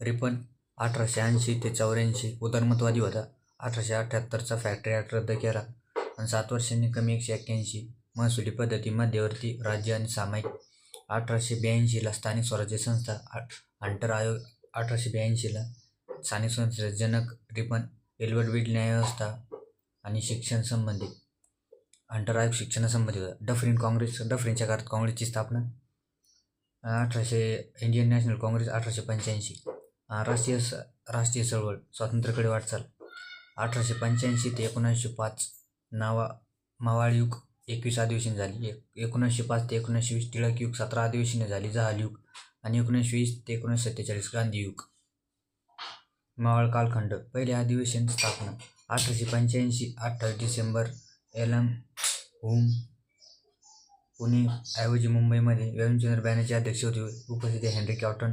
Ripon अठराशे ऐंशी ते चौऱ्याऐंशी उदारमतवादी होता अठराशे अठ्ठ्याहत्तरचा फॅक्टरी ॲक्ट रद्द केला आणि सात वर्षांनी कमी एकशे एक्क्याऐंशी महसुली पद्धती मध्यवर्ती राज्य आणि सामायिक. अठराशे ब्याऐंशीला स्थानिक स्वराज्य संस्था आ- हंटर आयोग अठराशे ब्याऐंशीला स्थानिक संस्थेचे जनक रिपन एल्बर्ट बीड न्यायव्यवस्था आणि शिक्षण संबंधित हंटर आयोग शिक्षणासंबंधित होता. डफरीन काँग्रेस डफरीनच्या काळात काँग्रेसची स्थापना. अठराशे इंडियन नॅशनल काँग्रेस अठराशे पंच्याऐंशी. राष्ट्रीय स राष्ट्रीय चळवळ स्वातंत्र्याकडे वाटचाल. अठराशे पंच्याऐंशी ते एकोणीसशे पाच नावा मावाळयुग एकवीस अधिवेशन झाली. एक एकोणीसशे पाच ते एकोणीसशे वीस टिळक युग सतरा अधिवेशने झाली. जहालयुग आणि एकोणीसशे वीस ते एकोणीसशे सत्तेचाळीस गांधीयुग मावाळ मावळ कालखंड पहिले अधिवेशन स्थापना. अठराशे पंच्याऐंशी अठ्ठावीस डिसेंबर एलम हुम पुणे ऐवजी मुंबईमध्ये व्यंकचंद्र बॅनर्जी अध्यक्ष होते. उपस्थित हेनरी कॉटन